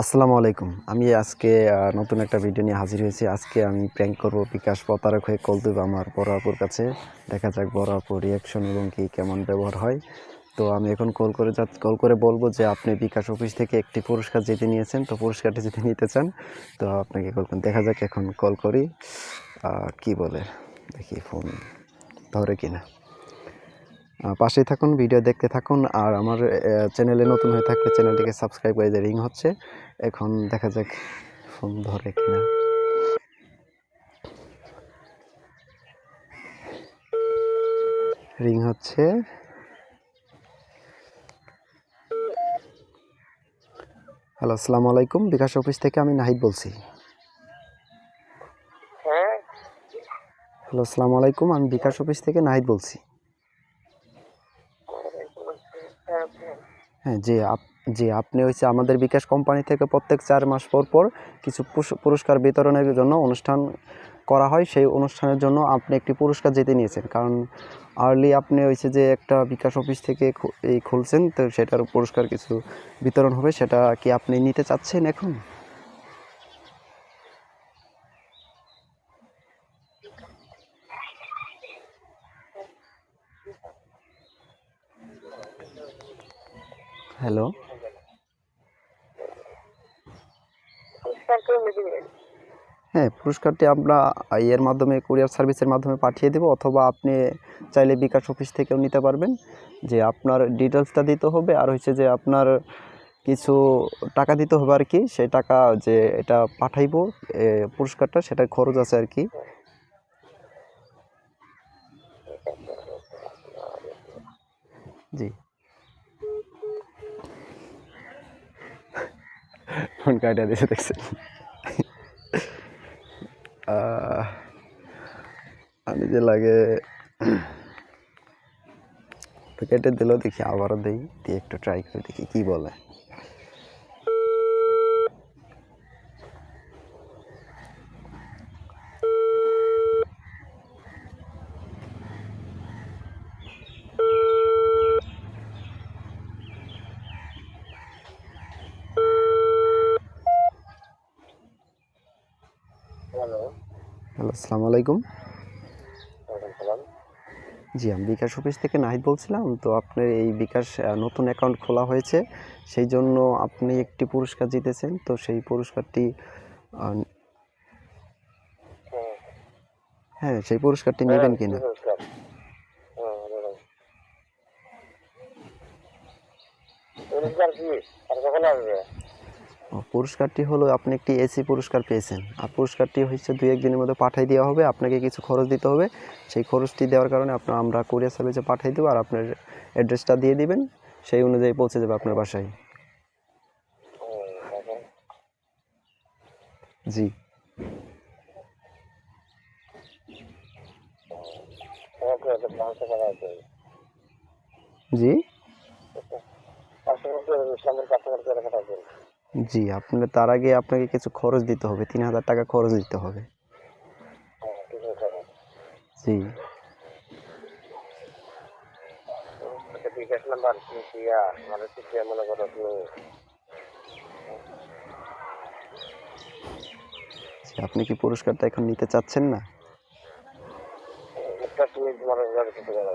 আসসালামু আলাইকুম। আমি আজকে নতুন একটা ভিডিও নিয়ে হাজির হয়েছি। আজকে আমি প্র্যাঙ্ক করব বিকাশ প্রতারক হয়ে কল দেবো আমার বড় আপুর কাছে। দেখা যাক বড় আপুর রিয়াকশন এবং কি কেমন ব্যবহার হয়। তো আমি এখন কল করে যা কল করে বলব যে আপনি বিকাশ অফিস থেকে একটি পুরস্কার জিতে নিয়েছেন। তো পুরস্কারটি যদি নিতে চান, তো আপনাকে কল করুন দেখা যাক এখন কল করি। কি বলে? দেখি ফোন ধরে কিনা। পাশেই থাকুন ভিডিও দেখতে থাকুন আর আমার চ্যানেলে নতুন হয়ে থাকলে চ্যানেলটিকে সাবস্ক্রাইব করে রিং হচ্ছে। এখন দেখা যাক ফোন ধরে কিনা। রিং হচ্ছে। হ্যালো আসসালামু আলাইকুম। বিকাশ অফিস থেকে আমি নাহিদ বলছি। হ্যাঁ। হ্যালো আসসালামু আলাইকুম। আমি বিকাশ অফিস থেকে নাহিদ বলছি। হ্যাঁ যে আপ, যে আপনি হচ্ছে আমাদের বিকাশ কোম্পানি থেকে প্রত্যেক চার মাস পর পর কিছু পুরস- পুরস্কার বিতরণের জন্য অনুষ্ঠান করা হয়। সেই অনুষ্ঠানের জন্য আপনি একটি পুরস্কার জিতে নিয়েছেন। কারণ আর্লি আপনি হয়েছে যে একটা বিকাশ অফিস থেকে এই খুলছেন, তো সেটার পুরস্কার কিছু বিতরণ হবে, সেটা কি আপনি নিতে চাচ্ছেন এখন? হ্যালো। হ্যাঁ পুরস্কারটি আমরা ইয়ের মাধ্যমে, কুরিয়ার সার্ভিসের মাধ্যমে পাঠিয়ে দেবো অথবা আপনি চাইলে বিকাশ অফিস থেকেও নিতে পারবেন। যে আপনার ডিটেলসটা দিতে হবে আর হচ্ছে যে আপনার কিছু টাকা দিতে হবে আর কি, সেই টাকা যে এটা পাঠাইবো পুরস্কারটা সেটা খরচ আছে আর কি। জি। ফোন কাটা দিয়েছে দেখছেন? আমি যে লাগে কেটে দিলেও দেখি, আবারও দিই, দিয়ে একটু ট্রাই করে, দেখি কি বলে। আসসালামু আলাইকুম। জি আমি বিকাশ অফিস থেকে নাহিদ বলছিলাম। তো আপনার এই বিকাশ নতুন অ্যাকাউন্ট খোলা হয়েছে সেই জন্য আপনি একটি পুরস্কার জিতেছেন। তো সেই পুরস্কারটি হ্যাঁ হ্যাঁ সেই পুরস্কারটি নেবেন কিনা? পুরস্কার। হ্যাঁ কি? আর কখন আসবে? ও, পুরস্কারটি হলো আপনি একটি এসি পুরস্কার পেয়েছেন। আর পুরস্কারটি হচ্ছে দুই একদিনের মধ্যে পাঠিয়ে দেওয়া হবে। আপনাকে কিছু খরচ দিতে হবে। সেই খরচটি দেওয়ার কারণে আপনার আমরা কুরিয়ার সার্ভিসে পাঠিয়ে দেবো আর আপনার অ্যাড্রেসটা দিয়ে দিবেন। সেই অনুযায়ী পৌঁছে যাবে আপনার বাসায়। জি। জি? জি আপনার তার আগে আপনাকে কিছু খরচ দিতে হবে তিন হাজার টাকা খরচ দিতে হবে। জি, আপনি কি পুরস্কারটা এখন নিতে চাচ্ছেন না একটা তুমি তোমার গাড়ি থেকে যাবে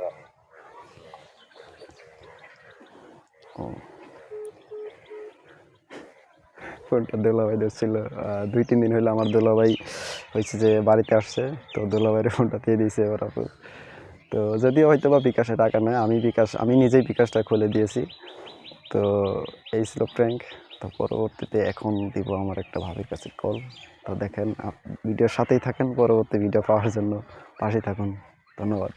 ও ফোনটা দোলাভাই দিচ্ছিল দুই, তিন দিন হলো আমার দোলাভাই হয়েছে যে বাড়িতে আসছে, তো দোলাভাইয়ের ফোনটা দিয়ে দিয়েছে ওর তো যদিও হয়তো বা বিকাশে টাকা নয় আমি বিকাশ, আমি নিজেই বিকাশটা খুলে দিয়েছি। তো এই ছিল প্র্যাঙ্ক তো পরবর্তীতে এখন দিব আমার একটা ভাবির কাছে কল তো দেখেন ভিডিওর সাথেই থাকেন, পরবর্তী ভিডিও পাওয়ার জন্য পাশে থাকুন। ধন্যবাদ।